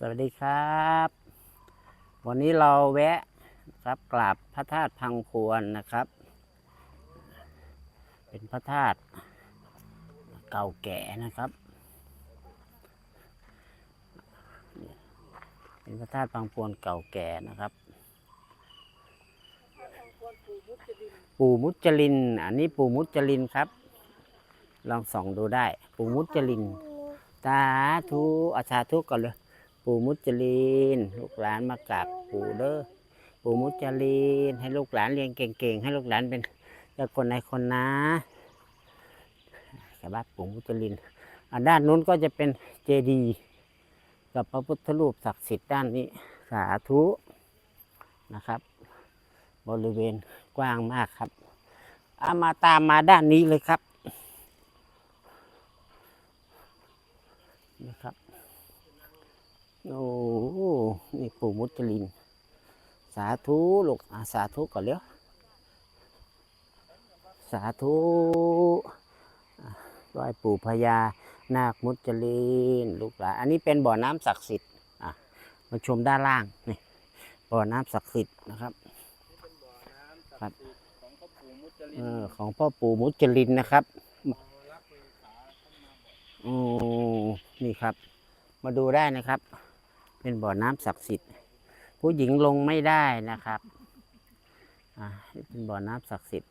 สวัสดีครับ วันนี้เราแวะครับกราบพระธาตุพังพวนนะครับ เป็นพระธาตุเก่าแก่นะครับ เป็นพระธาตุพังพวนเก่าแก่นะครับ ปู่มุจลิน อันนี้ปู่มุจลินครับ ลองส่องดูได้ ปู่มุจลินสาธุอาสาธุก่อนเลย ปู่มุจลินลูกหลานมากราบปู่เด้อปู่มุจลินให้ลูกหลานเรียนเก่งๆ ให้ลูกหลานเป็นเจ้าคนในคนนะกราบปู่มุจลินด้านนู้นก็จะเป็นเจดีย์กับพระพุทธรูปศักดิ์สิทธิ์ด้านนี้สาธุนะครับ บริเวณกว้างมากครับเอามาตามมาด้านนี้เลยครับนะครับ โอ้โหนี่ปู่มุจลิน สาธุลูกสาธุก่อนเร็วสาธุอะไหว้ปู่พญานาคมุจลินลูกหลานอันนี้เป็นบ่อน้ำศักดิ์สิทธิ์อะมาชมด้านล่างนี่บ่อน้ำศักดิ์สิทธิ์นะครับครับของพ่อปู่มุจลินอของพ่อปู่มุจลินนะครับอกโอ้นี่ครับ มาดูได้นะครับ เป็นบ่อน้ำศักดิ์สิทธิ์ ผู้หญิงลงไม่ได้นะครับอ่าเป็นบ่อน้ำศักดิ์สิทธิ์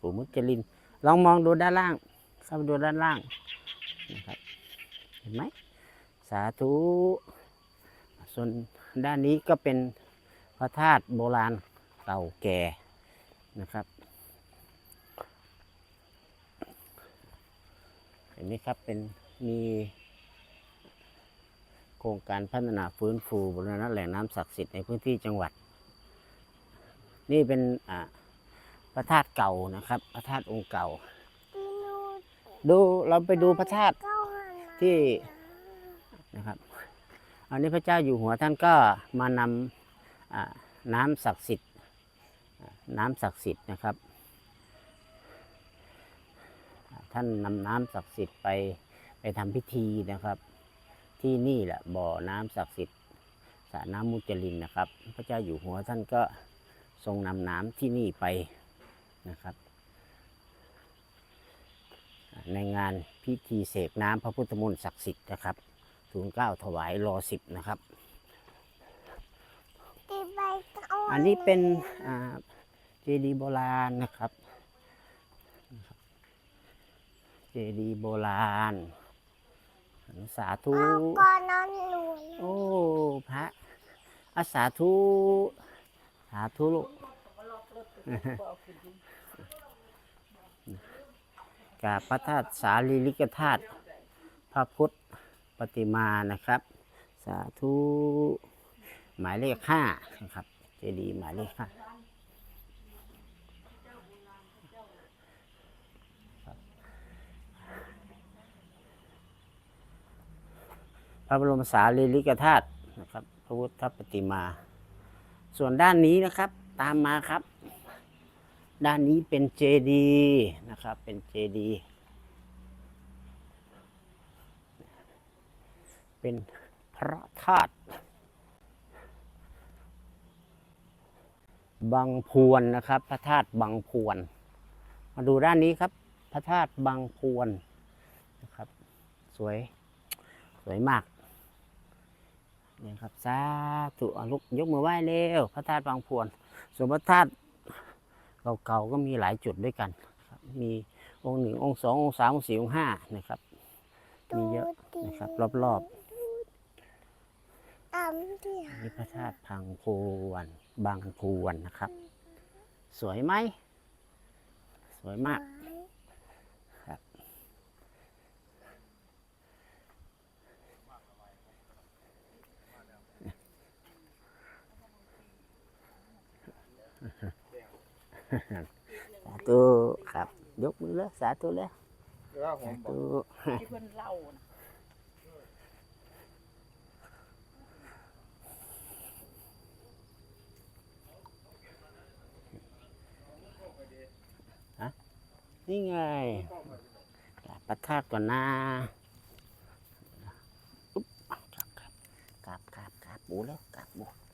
ปู่มุจลิน ลองมองดูด้านล่างเข้าไปดูด้านล่างนะครับเห็นไหมสาธุส่วนด้านนี้ก็เป็นพระธาตุโบราณเก่าแก่นะครับเห็นไหมครับเป็นมี ครงการพัฒนาฟื้นฟูบรณะแหล่งน้ำศักดิ์สิทธิ์ในพื้นที่จังหวัด นี่เป็นพระธาตุเก่านะครับ พระธาตุองค์เก่า ดูเราไปดูพระธาตุที่นะครับ อันนี้พระเจ้าอยู่หัวท่านก็มานำน้ำศักดิ์สิทธิ์น้ำศักดิ์สิทธิ์นะครับ ท่านนำน้ำศักดิ์สิทธิ์ไปไปทำพิธีนะครับ ที่นี่แหละบ่อน้ำศักดิ์สิทธิ์สระน้ำมุจลินนะครับ พระเจ้าอยู่หัวท่านก็ทรงนำน้ำที่นี่ไปนะครับ ในงานพิธีเสกน้ำพระพุทธมนต์ศักดิ์สิทธิ์นะครับทูลเกล้าถวายรอสิบนะครับ อันนี้เป็นอ่าเจดีย์โบราณนะครับ เจดีย์โบราณ สาธุก่อนนอนหนูโอ้พระอาสาธุสาธุลูกกราบพระธาตุสารีริกธาตุพระพุทธปฏิมานะครับ สาธุหมายเลขห้านะครับ เจดีย์หมายเลขห้า พระบรมสารีริกธาตุนะครับพระพุทธปฏิมา ส่วนด้านนี้นะครับตามมาครับ ด้านนี้เป็นเจดีนะครับเป็นเจดีเป็นพระธาตุบางพวนนะครับ พระธาตุบางพวน มาดูด้านนี้ครับ พระธาตุบางพวนนะครับ สวย สวยมาก นี่ยครับสาธุเอาลุกยกมือไหว้เร็วพระธาตุบางพวนส่วนพระธาตุเก่าๆก็มีหลายจุดด้วยกันครับมีองค์หนึ่งองค์สององค์สามองค์สี่องค์ห้านะครับ มีเยอะนะครับ รอบตามที่ๆนี่พระธาตุพังพวนบางพวนนะครับ สวยไหม สวยมาก สาธุครับ ยกมือเลยสาธุเลยแล้วผสามบอกธุที่เพิ่นเล่านะนี่ไงกราบประทาดก่อนนะอุ๊บกราบกราบกราบปูแล้วกราบปูอืมตัสสะภะคะวะโตอะระหะโตสัมมาสัมพุทธัสสะนะโมตัสสะภะคะวะโตอะระหะโตโอลิมายะทิสายะทิมัสสมิงละวังกับปั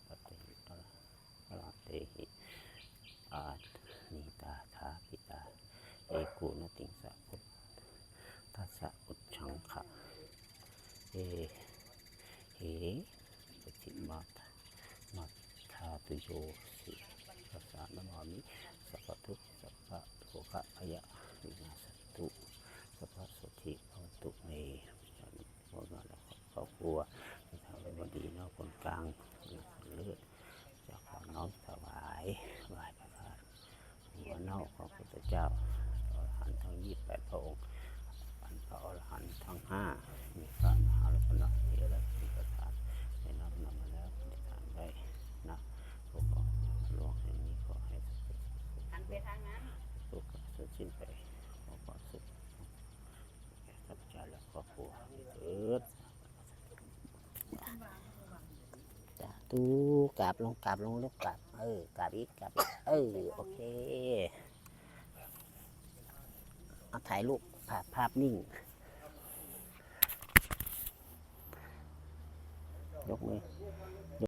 เอเฮปฏิมาตามัตถาตุโยสิภาษานามามิสัพพทุสัพพะโลกะพยะวินาสตุสัพพสุธิภวตุเมพวกเราครอบครัวที่ทำบดีนอกคนกลางเลือดจะขอน้อมถวายไหว้พระธาตุหัวน่าของพระพุทธเจ้าอรหันต์ทั้งยี่สิบแปดพระองค์อันพระอรหันต์ทั้งห้ามีพระ มหาลักษณะเทระสิประธานได้นำนำมาแล้วปฏิฐานไว้นะพวกเราหลวงแห่งนี้ขอให้สุขหันไปทางนั้นสุขสุดสิ้นไปขอความสุขแก่ข้าพเจ้าและครอบครัวเถิดจ้าตูกราบลงกราบลงแล้วกราบเออกราบอีกกราบเออโอเคเอาถ่ายรูปภาพภาพนิ่ง ยกมือ